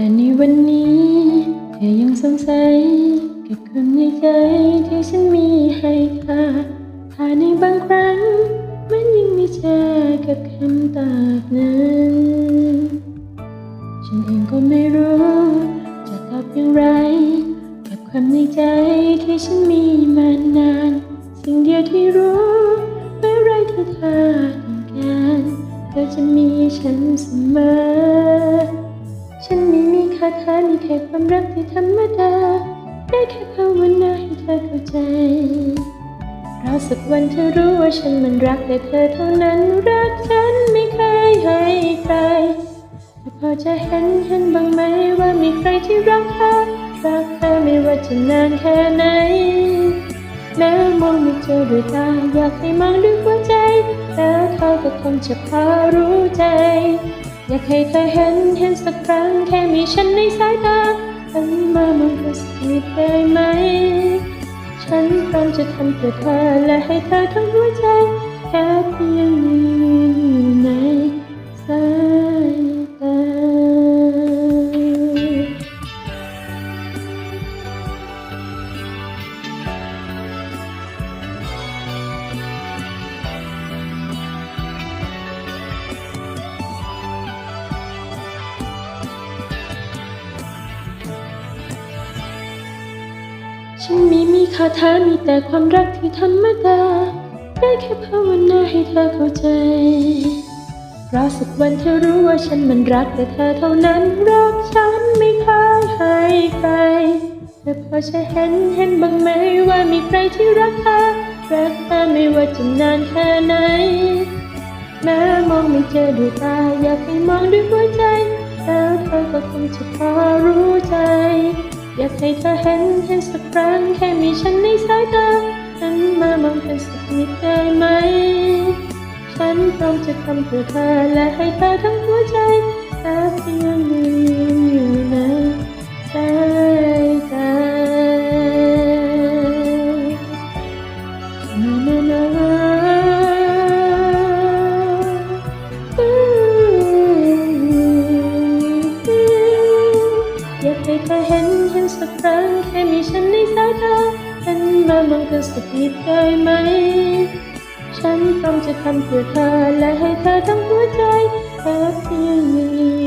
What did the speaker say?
แต่ในวันนี้เธอยังสงสัยกับความในใจที่ฉันมีให้เธอถ้าในบางครั้งมันยังไม่เจอกับคำตอบนั้นฉันเองก็ไม่รู้จะตอบอย่างไร กับความในใจที่ฉันมีมานาน สิ่งเดียวที่รู้เมื่อไรที่เธอต้องการเธอจะมีฉันเสมอฉันม่ มีคาถามีแค่ความรักที่ธรรมดา ได้แค่ภาวนาให้เธอเข้าใจเพราะสักวันเธอรู้ว่าฉันมันรักแต่เธอเท่านั้นรักฉันไม่เคยให้ใคร แต่พอจะเห็นเห็นบ้างไหมว่ามีใครที่รักเธอรักเธอไม่ว่าจะนานแค่ไหนแม้มองไม่เจอด้วยตาอยากให้มองด้วยหัวใจ แล้วเธอก็คงจะพอรู้ใจ อยากให้เธอเห็นเห็นสักครั้งแค่มีฉันในสายตาหันมามองเธอสักนิดได้ไหม ฉันพร้อมจะทำเพื่อเธอและให้เธอทั้งหัวใจ ฉันม่มีคาถามีแต่ความรักที่ธรรมดา ได้แค่ภาวนาให้เธอเข้าใจ เพราะสักวันเธอรู้ว่าฉันมันรักแต่เธอเท่านั้น รักฉันไม่เคยให้ใคร แต่พอจะเห็นเห็นบ้างไหมว่ามีใครที่รักเธอรักเธอไม่ว่าจะนานแค่ไหน แม้มองไม่เจอด้วยตาอยากให้มองด้วยหัวใจ แล้วเธอก็คงจะพอรู้ใจ อยากให้เธอเห็นเห็นสักครั้งแค่มีฉันในสายตาหันมามองเธอสักนิดได้ไหม ฉันพร้อมจะทำเพื่อเธอและให้เธอ ให้เธอเห็นเห็นสักครั้งแค่มีฉันในสายตาหันมามองกันสักนิดได้ไหม ฉันพร้อมจะทำเพื่อเธอและให้เธอทั้งหัวใจแค่เพียงยืน